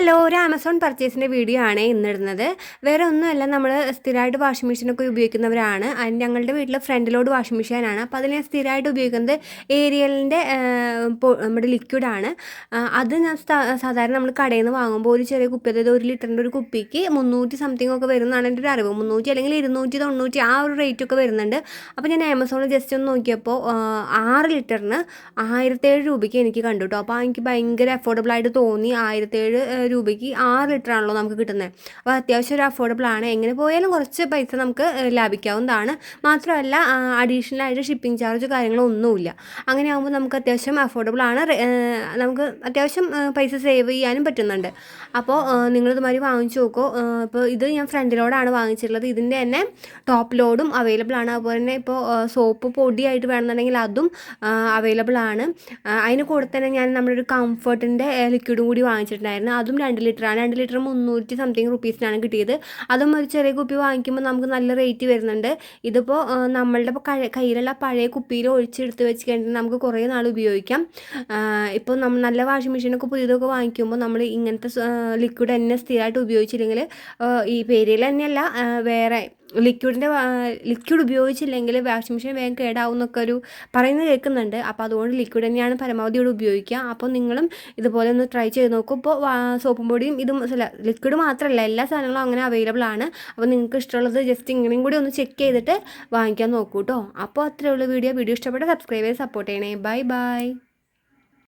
Hello ഒരു Amazon പർച്ചേസിന്റെ video ആണ് ഇന്നിടുന്നത്. വേറെ ഒന്നുമല്ല നമ്മൾ സ്ഥിരമായിട്ട് വാഷിംഗ് മെഷീനൊക്കെ ഉപയോഗിക്കുന്നവരാണ്. ഞങ്ങളുടെ വീട്ടിൽ ഫ്രണ്ടിലോട് വാഷിംഗ് മെഷീനാണ് അപ്പോൾ അതിൽ ഞാൻ സ്ഥിരമായിട്ട് ഉപയോഗിക്കുന്നത് ഏരിയലിന്റെ നമ്മുടെ ലിക്വിഡാണ് അത് ഞാൻ സാധാരണ നമ്മൾ കടയിൽ നിന്ന് വാങ്ങുമ്പോൾ ഒരു ചെറിയ കുപ്പി അതായത് ഒരു ലിറ്ററിന്റെ ഒരു കുപ്പിക്ക് മുന്നൂറ്റി സംതിങ് ഒക്കെ വരുന്നതാണ് എന്റെ ഒരു അറിവ്. മുന്നൂറ്റി അല്ലെങ്കിൽ ഇരുന്നൂറ്റി തൊണ്ണൂറ്റി ആ ഒരു റേറ്റ് ഒക്കെ വരുന്നുണ്ട്. അപ്പോൾ ഞാൻ ആമസോണിൽ ജസ്റ്റ് ഒന്ന് നോക്കിയപ്പോൾ ആറ് ലിറ്ററിന് ആയിരത്തേഴ് രൂപയ്ക്ക് എനിക്ക് കണ്ടു കേട്ടോ അപ്പോൾ എനിക്ക് ഭയങ്കര അഫോർഡബിൾ ആയിട്ട് തോന്നി. ആയിരത്തേഴ് രൂപയ്ക്ക് ആറ് ലിറ്റർ ആണല്ലോ നമുക്ക് കിട്ടുന്നത് അപ്പോൾ അത്യാവശ്യം ഒരു അഫോർഡബിൾ ആണ്. എങ്ങനെ പോയാലും കുറച്ച് പൈസ നമുക്ക് ലാഭിക്കാവുന്നതാണ്. മാത്രമല്ല അഡീഷണൽ ആയിട്ട് ഷിപ്പിംഗ് ചാർജ് കാര്യങ്ങളൊന്നുമില്ല. അങ്ങനെ ആകുമ്പോൾ നമുക്ക് അത്യാവശ്യം അഫോർഡബിൾ ആണ്. നമുക്ക് അത്യാവശ്യം പൈസ സേവ് ചെയ്യാനും പറ്റുന്നുണ്ട്. അപ്പോൾ നിങ്ങളിതുമാതിരി വാങ്ങിച്ചു നോക്കൂ. ഇപ്പോൾ ഇത് ഞാൻ ഫ്രണ്ട് ലോഡാണ് വാങ്ങിച്ചിട്ടുള്ളത്. ഇതിന്റെ തന്നെ ടോപ്പ് ലോഡും അവൈലബിൾ ആണ്. അതുപോലെ തന്നെ ഇപ്പോൾ സോപ്പ് പൊടിയായിട്ട് വേണമെന്നുണ്ടെങ്കിൽ അതും അവൈലബിൾ ആണ്. അതിന് കൂടെ തന്നെ ഞാൻ നമ്മുടെ ഒരു കംഫർട്ടിന്റെ ലിക്വിഡും കൂടി വാങ്ങിച്ചിട്ടുണ്ടായിരുന്നു. അതും രണ്ട് ലിറ്ററാണ് രണ്ട് ലിറ്റർ മുന്നൂറ്റി സംതിങ് റുപ്പീസിനാണ് കിട്ടിയത്. അതും ഒരു ചെറിയ കുപ്പി വാങ്ങിക്കുമ്പോൾ നമുക്ക് നല്ല റേറ്റ് വരുന്നുണ്ട്. ഇതിപ്പോൾ നമ്മളുടെ കയ്യിലുള്ള പഴയ കുപ്പിയിൽ ഒഴിച്ചെടുത്ത് വെച്ച് കഴിഞ്ഞാൽ നമുക്ക് കുറേ നാൾ ഉപയോഗിക്കാം. ഇപ്പോൾ നമ്മൾ നല്ല വാഷിംഗ് മെഷീനൊക്കെ പുതിയതൊക്കെ വാങ്ങിക്കുമ്പോൾ നമ്മൾ ഇങ്ങനത്തെ ലിക്വിഡ് തന്നെ സ്ഥിരമായിട്ട് ഉപയോഗിച്ചില്ലെങ്കിൽ ഈ പേരിൽ തന്നെയല്ല വേറെ ലിക്വിഡിന്റെ ലിക്വിഡ് ഉപയോഗിച്ചില്ലെങ്കിൽ വാഷിംഗ് മെഷീൻ വേഗം കേടാവും എന്നൊക്കെ ഒരു പറയുന്നത് കേൾക്കുന്നുണ്ട്. അപ്പോൾ അതുകൊണ്ട് ലിക്വിഡ് തന്നെയാണ് പരമാവധി ഇവിടെ ഉപയോഗിക്കുക. അപ്പോൾ നിങ്ങളും ഇതുപോലെ ഒന്ന് ട്രൈ ചെയ്ത് നോക്കും. ഇപ്പോൾ സോപ്പും പൊടിയും ഇതും അല്ല ലിക്വിഡ് മാത്രമല്ല എല്ലാ സാധനങ്ങളും അങ്ങനെ അവൈലബിൾ ആണ്. അപ്പോൾ നിങ്ങൾക്ക് ഇഷ്ടമുള്ളത് ജസ്റ്റ് ഇങ്ങനെയും കൂടി ഒന്ന് ചെക്ക് ചെയ്തിട്ട് വാങ്ങിക്കാൻ നോക്കൂ കേട്ടോ. അപ്പോൾ അത്രയുള്ള വീഡിയോ. വീഡിയോ ഇഷ്ടപ്പെട്ട സബ്സ്ക്രൈബ് ചെയ്ത് സപ്പോർട്ട് ചെയ്യണേ. Bye bye